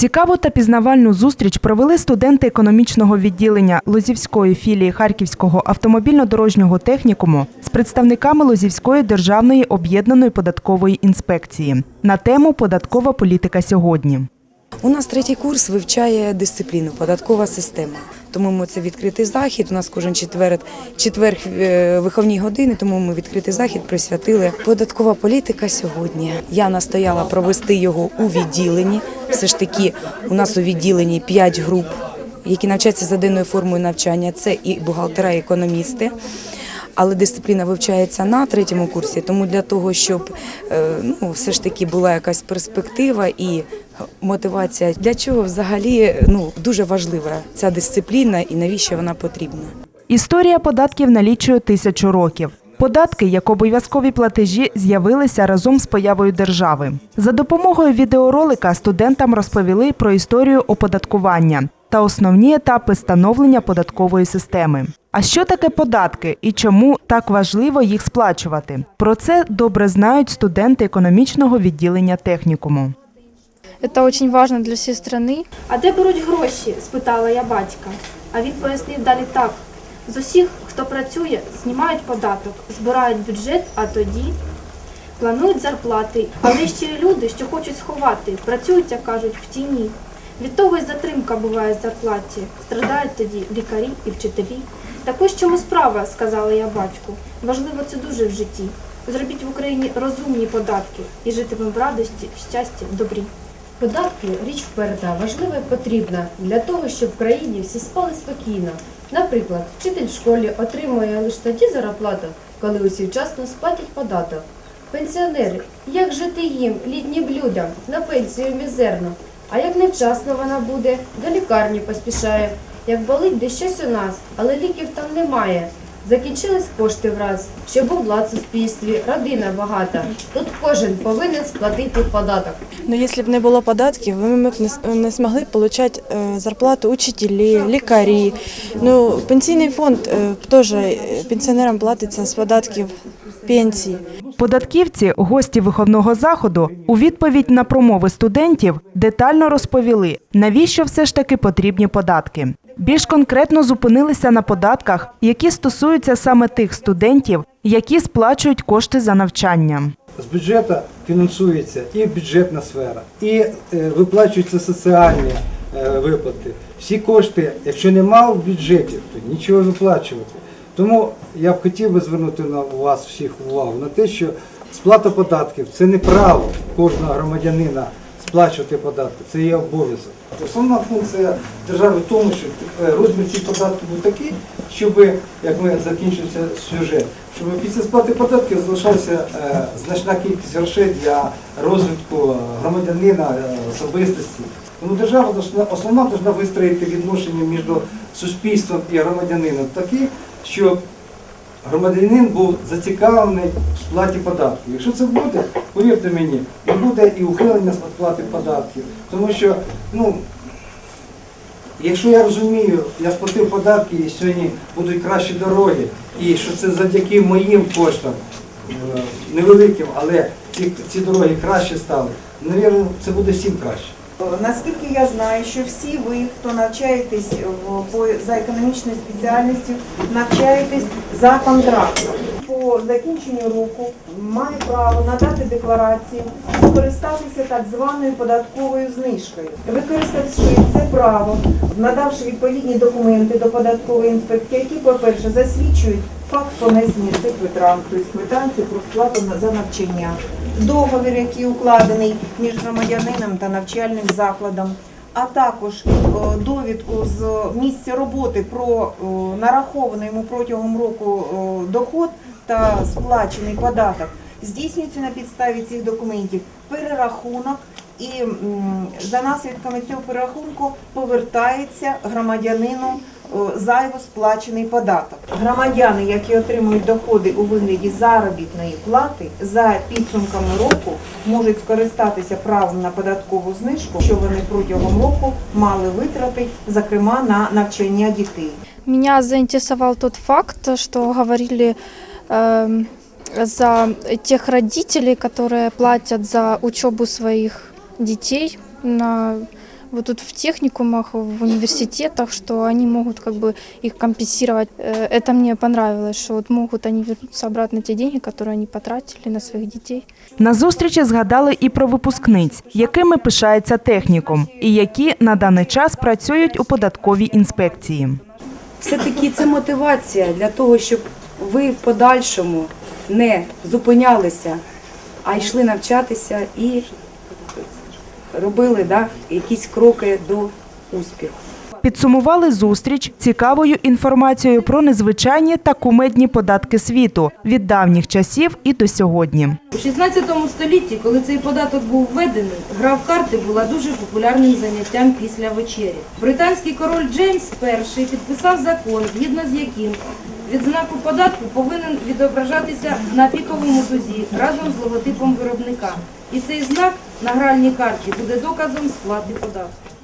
Цікаву та пізнавальну зустріч провели студенти економічного відділення Лозівської філії Харківського автомобільно-дорожнього технікуму з представниками Лозівської державної об'єднаної податкової інспекції на тему Податкова політика сьогодні. У нас третій курс вивчає дисципліну податкова система. Тому ми це відкритий захід. У нас кожен четвер, четвер е, виховні години, тому ми відкритий захід присвятили. Податкова політика сьогодні. Я настояла провести його у відділенні. Все ж таки, у нас у відділенні 5 груп, які навчаються за денною формою навчання. Це і бухгалтера, і економісти. Але дисципліна вивчається на третьому курсі, тому для того, щоб е, ну, все ж таки була якась перспектива і мотивація, для чого взагалі ну, дуже важлива ця дисципліна і навіщо вона потрібна. Історія податків налічує тисячу років. Податки, як обов'язкові платежі, з'явилися разом з появою держави. За допомогою відеоролика студентам розповіли про історію оподаткування та основні етапи становлення податкової системи. А що таке податки і чому так важливо їх сплачувати? Про це добре знають студенти економічного відділення технікуму. Это очень важно для всей страны. А де беруть гроші? спитала я батька. А він пояснив далі так: з усіх, хто працює, знімають податок, збирають бюджет, а тоді планують зарплати. Але ще люди, що хочуть сховати, працюють, як кажуть, в тіні. Від того й затримка буває з зарплаті. Страдають тоді лікарі і вчителі. Так ось чому справа, сказала я батьку. Важливо це дуже в житті. Зробіть в Україні розумні податки і житимемо в радості, щасті, добрі. Податки річ вперта, важлива і потрібна для того, щоб в країні всі спали спокійно. Наприклад, вчитель в школі отримує лише тоді зарплату, коли усі вчасно сплатять податок. Пенсіонери, як жити їм, літнім людям, на пенсію мізерно. А як невчасно вона буде, до лікарні поспішає. Як болить де щось у нас, але ліків там немає. Закінчились кошти враз, щоб був лад в суспільстві, родина багата. Тут кожен повинен сплатити податок. Ну, якщо б не було податків, ми б не, змогли отримати зарплату учителі, лікарі. Ну, пенсійний фонд е, теж е, пенсіонерам платиться з податків пенсії. Податківці, гості виховного заходу, у відповідь на промови студентів детально розповіли, навіщо все ж таки потрібні податки. Більш конкретно зупинилися на податках, які стосуються саме тих студентів, які сплачують кошти за навчання. З бюджету фінансується і бюджетна сфера, і е, виплачуються соціальні е, виплати. Всі кошти, якщо нема в бюджеті, то нічого виплачувати. Тому я б хотів би звернути на вас всіх увагу на те, що сплата податків це не право кожного громадянина сплачувати податки, це є обов'язок. Основна функція держави в тому, щоб е, розмір цих податків був такий, щоб, як ми закінчився сюжет, щоб після сплати податків залишалася е, значна кількість грошей для розвитку громадянина, е, особистості. Тому держава основна повинна вистроїти відношення між суспільством і громадянином такі, щоб громадянин був зацікавлений в сплаті податків. Якщо це буде, повірте мені, не буде і ухилення з сплати податків. Тому що, ну, якщо я розумію, я сплатив податки і сьогодні будуть кращі дороги, і що це завдяки моїм коштам, е, невеликим, але ці, ці дороги краще стали, навірно, це буде всім краще. Наскільки я знаю, що всі ви, хто навчаєтесь за економічною спеціальністю, навчаєтесь за контрактом. По закінченню року має право надати декларацію, скористатися так званою податковою знижкою. Використавши це право, надавши відповідні документи до податкової інспекції, які, по-перше, засвідчують факт понесення цих витрат, тобто квитанцію про сплату за навчання, договір, який укладений між громадянином та навчальним закладом, а також довідку з місця роботи про нарахований йому протягом року доход та сплачений податок, здійснюється на підставі цих документів перерахунок. І за наслідками цього перерахунку повертається громадянину зайво сплачений податок. Громадяни, які отримують доходи у вигляді заробітної плати, за підсумками року можуть скористатися правом на податкову знижку, що вони протягом року мали витрати, зокрема на навчання дітей. Меня заинтересовал тот факт, что говорили эм, за тех родителей, которые платят за учебу своих детей на вот тут в техникумах, в университетах, что они могут как бы их компенсировать. Э, Это мне понравилось, что вот могут они вернуться обратно те деньги, которые они потратили на своих детей. На зустрічі згадали і про випускниць, якими пишається технікум, і які на даний час працюють у податковій інспекції. Все-таки це мотивація для того, щоб ви в подальшому не зупинялися, а йшли навчатися і робили да, якісь кроки до успіху. Підсумували зустріч цікавою інформацією про незвичайні та кумедні податки світу від давніх часів і до сьогодні. У 16 столітті, коли цей податок був введений, гра в карти була дуже популярним заняттям після вечері. Британський король Джеймс І підписав закон, згідно з яким відзнаку податку повинен відображатися на піковому тузі разом з логотипом виробника. І цей знак на гральній карті буде доказом сплати податку.